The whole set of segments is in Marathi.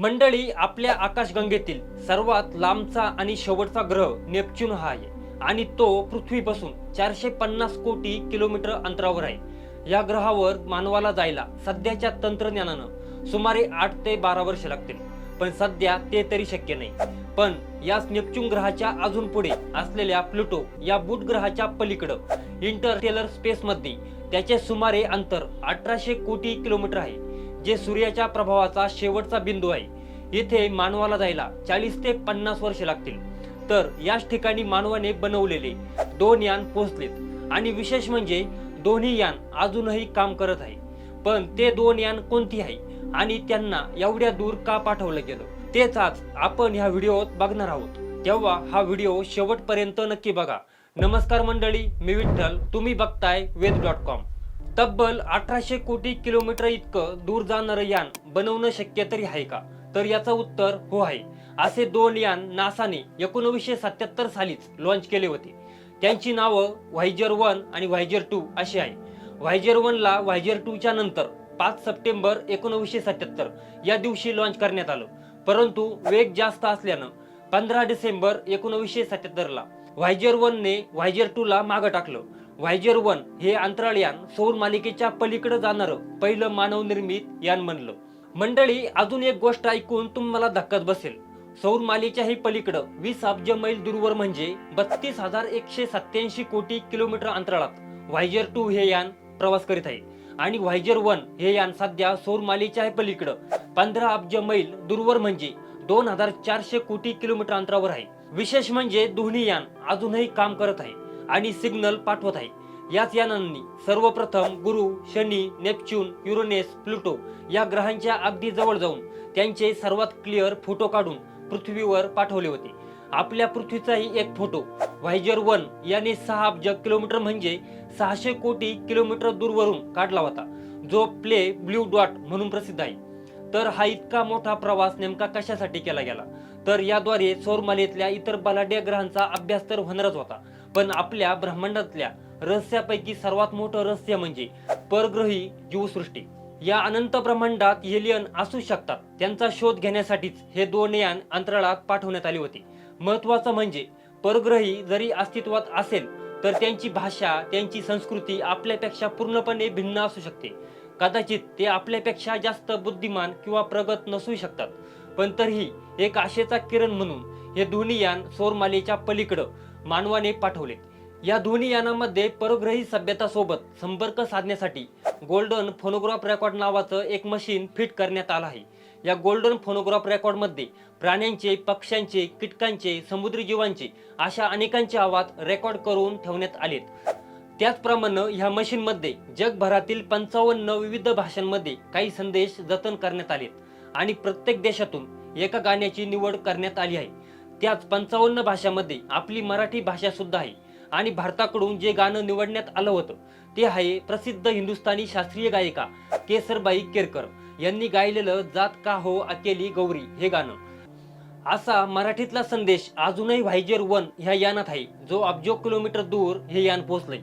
मंडळी आपल्या आकाशगंगेतील सर्वात लांबचा आणि शेवटचा ग्रह नेपच्यून हा आहे. आणि तो पृथ्वीपासून चारशे पन्नास कोटी किलोमीटर अंतरावर आहे. या ग्रहावर मानवाला जायला सध्याच्या तंत्रज्ञानानं सुमारे आठ ते बारा वर्ष लागतील. पण सध्या ते तरी शक्य नाही. पण याच नेपच्यून ग्रहाच्या अजून पुढे असलेल्या प्लुटो या बुध ग्रहाच्या पलीकडं इंटरटेलर स्पेसमध्ये त्याचे सुमारे अंतर अठराशे कोटी किलोमीटर आहे. जे सूर्याच्या प्रभावाचा शेवटचा बिंदू आहे इथे मानवाला जायला चाळीस ते पन्नास वर्ष लागतील. तर याच ठिकाणी मानवाने बनवलेले दोन यान पोहोचलेत. आणि विशेष म्हणजे दोन्ही यान अजूनही काम करत आहे. पण ते दोन यान कोणती आहे? आणि त्यांना एवढ्या दूर का पाठवलं गेलं? तेच आज आपण ह्या व्हिडिओत बघणार आहोत. तेव्हा हा व्हिडिओ शेवटपर्यंत नक्की बघा. नमस्कार मंडळी मी विठ्ठल. तुम्ही बघताय वेद डॉट कॉम. तब्बल अठराशे कोटी किलोमीटर इतकं दूर जाणारं यान बनवणं शक्य तरी आहे का? तर याचं उत्तर हो आहे. असे दोन यान नासाने एकोणवीसशे सत्याहत्तर सालीच लॉन्च केले होते. त्यांची नावं व्हायजर वन आणि व्हायजर टू अशी आहे. व्हायजर वनला व्हायजर टूच्या नंतर पाच सप्टेंबर एकोणवीसशे सत्याहत्तर या दिवशी लॉन्च करण्यात आलं. परंतु वेग जास्त असल्यानं पंधरा डिसेंबर एकोणवीसशे सत्याहत्तरला व्हायजर वनने व्हायजर टूला मागं टाकलं. व्हायजर वन हे अंतराळयान सौर मालिकेच्या पलीकडे जाणारं पहिलं मानवनिर्मित यान म्हणलं. मंडळी अजून एक गोष्ट ऐकून तुम्हाला धक्काच बसेल. सौर हे पलीकडं वीस अब्ज मैल दूरवर म्हणजे बत्तीस हजार एकशे सत्याऐंशी कोटी किलोमीटर अंतराळात व्हायजर टू हे यान प्रवास करीत आहे. आणि व्हायजर वन हे यान सध्या सौर मालिकेच्या पलीकडं पंधरा अब्ज मैल दूरवर म्हणजे दोन हजार चारशे कोटी किलोमीटर अंतरावर आहे. विशेष म्हणजे दोन्ही यान अजूनही काम करत आहे. आणि सिग्नल पाठवत आहे. याच यानांनी सर्वप्रथम गुरु शनी नेपच्यून युरोनेस प्लुटो या ग्रहांच्या अगदी जवळ जाऊन त्यांचे सर्वात क्लिअर फोटो काढून पृथ्वीवर पाठवले होते. आपल्या पृथ्वीचाही एक फोटो व्हायजर वन याने सहा अब्ज किलोमीटर म्हणजे सहाशे कोटी किलोमीटर दूरवरून काढला होता जो प्ले ब्ल्यू डॉट म्हणून प्रसिद्ध आहे. तर हा इतका मोठा प्रवास नेमका कशासाठी केला गेला? तर याद्वारे सौरमालेतल्या इतर बलाढ्य ग्रहांचा अभ्यास तर होणारच होता. पण आपल्या ब्रह्मांडातल्या रहस्यापैकी सर्वात मोठं रहस्य म्हणजे परग्रही जीवसृष्टी. या अनंत ब्रह्मांडात एलियन असू शकतात. त्यांचा शोध घेण्यासाठीच हे दोन यान अंतराळात पाठवण्यात आले होते. महत्वाचं म्हणजे परग्रही जरी अस्तित्वात असेल तर त्यांची भाषा त्यांची संस्कृती आपल्यापेक्षा पूर्णपणे भिन्न असू शकते. कदाचित ते आपल्यापेक्षा जास्त बुद्धिमान किंवा प्रगत नसू शकतात. पण तरीही एक आशेचा किरण म्हणून हे दोन्ही यान सौरमालेच्या पलीकडं मानवाने पाठवले. या दोन्ही यानामध्ये परग्रही सभ्यतासोबत संपर्क साधण्यासाठी गोल्डन फोनोग्राफ रेकॉर्ड नावाचं एक मशीन फिट करण्यात आलं आहे. या गोल्डन फोनोग्राफ रेकॉर्डमध्ये प्राण्यांचे पक्ष्यांचे कीटकांचे समुद्री जीवांचे अशा अनेकांचे आवाज रेकॉर्ड करून ठेवण्यात आलेत. त्याचप्रमाणे ह्या मशीनमध्ये जगभरातील पंचावन्न विविध भाषांमध्ये काही संदेश जतन करण्यात आलेत आणि प्रत्येक देशातून एका गाण्याची निवड करण्यात आली आहे. त्याच पंचावन्न भाषामध्ये आपली मराठी भाषा सुद्धा आहे. आणि भारताकडून जे गाणं निवडण्यात आलं होतं ते आहे प्रसिद्ध हिंदुस्थानी शास्त्रीय गायिका केसरबाई केरकर. यांनी गायलेलं जात का हो अकेली गौरी हे गाणं. असा मराठीतला संदेश अजूनही व्हायजर वन ह्या यानात आहे. जो अब्जो किलोमीटर दूर हे यान पोहोचलंय.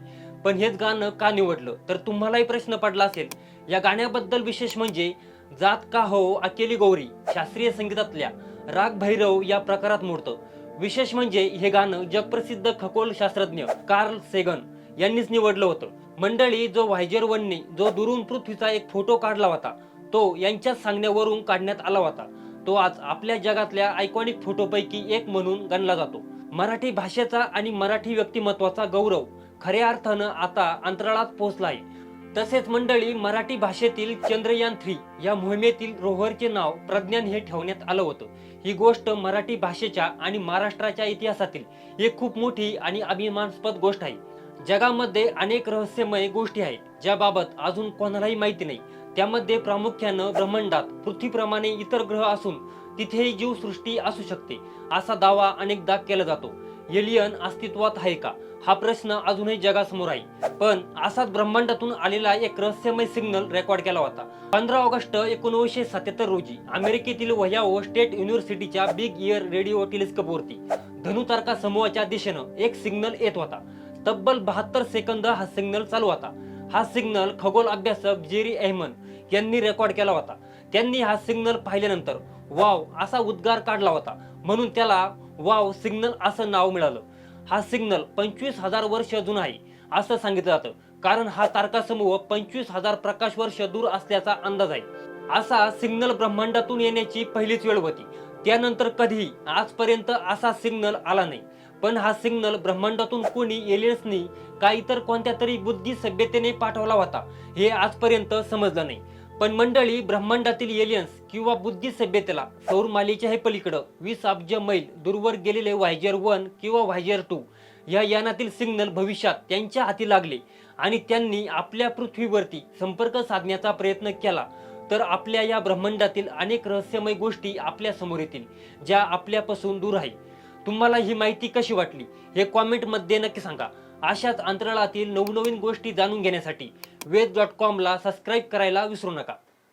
पण हेच गाणं का निवडलं? तर तुम्हालाही प्रश्न पडला असेल. या गाण्याबद्दल विशेष म्हणजे जात का हो अकेली गौरी शास्त्रीय संगीतातल्या राग भैरव या प्रकारात मोडतं. विशेष म्हणजे हे गाणं जगप्रसिद्ध खगोल शास्त्रज्ञ कार्ल सेगन यांनीच निवडलं होतं. मंडळी जो व्हायजर वनने जो दुरून पृथ्वीचा एक फोटो काढला होता तो यांच्याच सांगण्यावरून काढण्यात आला होता. तो आज आपल्या जगातल्या आयकॉनिक फोटोपैकी एक म्हणून गणला जातो. मराठी भाषेचा आणि मराठी व्यक्तिमत्वाचा गौरव खऱ्या अर्थानं आता अंतराळात पोहोचला आहे तसेच मंडळी मराठी भाषेतील चंद्रयान थ्री या मोहिमेतील रोव्हरचे नाव प्रज्ञान हे ठेवण्यात आलं होतं. ही गोष्ट मराठी भाषेच्या आणि महाराष्ट्राच्या इतिहासातील एक खूप मोठी आणि अभिमानास्पद गोष्ट आहे. जगामध्ये अनेक रहस्यमय गोष्टी आहेत ज्याबाबत अजून कोणालाही माहिती नाही. त्यामध्ये प्रामुख्यानं ब्रह्मांडात पृथ्वीप्रमाणे इतर ग्रह असून तिथेही जीवसृष्टी असू शकते असा दावा अनेकदा केला जातो. एलियन अस्तित्वात आहे का? हा प्रश्न अजूनही जगासमोर आहे. पण असाच ब्रह्मांडातून आलेला एक रहस्यमय सिग्नल रेकॉर्ड केला होता. पंधरा ऑगस्ट एकोणीसशे सत्याहत्तर रोजी अमेरिकेतील वह्याओ स्टेट युनिव्हर्सिटीच्या बिग इयर रेडिओ टेलिस्कोप वरती धनु तारका समूहाच्या दिशेनं एक सिग्नल येत होता. तब्बल बहात्तर सेकंद हा सिग्नल चालू होता. हा सिग्नल खगोल अभ्यासक जेरी अहमद यांनी रेकॉर्ड केला होता. त्यांनी हा सिग्नल पाहिल्यानंतर वाव असा उद्गार काढला होता. म्हणून त्याला वाव सिग्नल असं नाव मिळालं. हा सिग्नल पंचवीस हजार वर्ष जुना आहे असं सांगितलं जातं. कारण हा तारकासमूह पंचवीस हजार प्रकाश वर्ष दूर असल्याचा अंदाज आहे. असा सिग्नल ब्रह्मांडातून येण्याची पहिलीच वेळ होती. त्यानंतर कधीही आजपर्यंत असा सिग्नल आला नाही. पण हा सिग्नल ब्रह्मांडातून कोणी एलियन्सनी का इतर कोणत्या तरी बुद्धी सभ्यतेने पाठवला होता. हे आजपर्यंत समजलं नाही. पण मंडळी ब्रह्मांडातील एलियन्स किंवा बुद्धी सभ्यतेला सौरमालेच्या हे पलीकडं वीस अब्ज मैल दूरवर गेलेले व्हायजर वन किंवा व्हायजर टू या यानातील सिग्नल भविष्यात त्यांच्या हाती लागले आणि त्यांनी आपल्या पृथ्वीवरती संपर्क साधण्याचा प्रयत्न केला. तर आपल्या या ब्रह्मांडातील अनेक रहस्यमय गोष्टी आपल्यासमोर येतील ज्या आपल्यापासून दूर आहे. तुम्हाला ही माहिती कशी वाटली? हे कॉमेंटमध्ये नक्की सांगा. अशाच अंतराळातील नवनवीन गोष्टी जाणून घेण्यासाठी वेद डॉट कॉमला सबस्क्राईब करायला विसरू नका.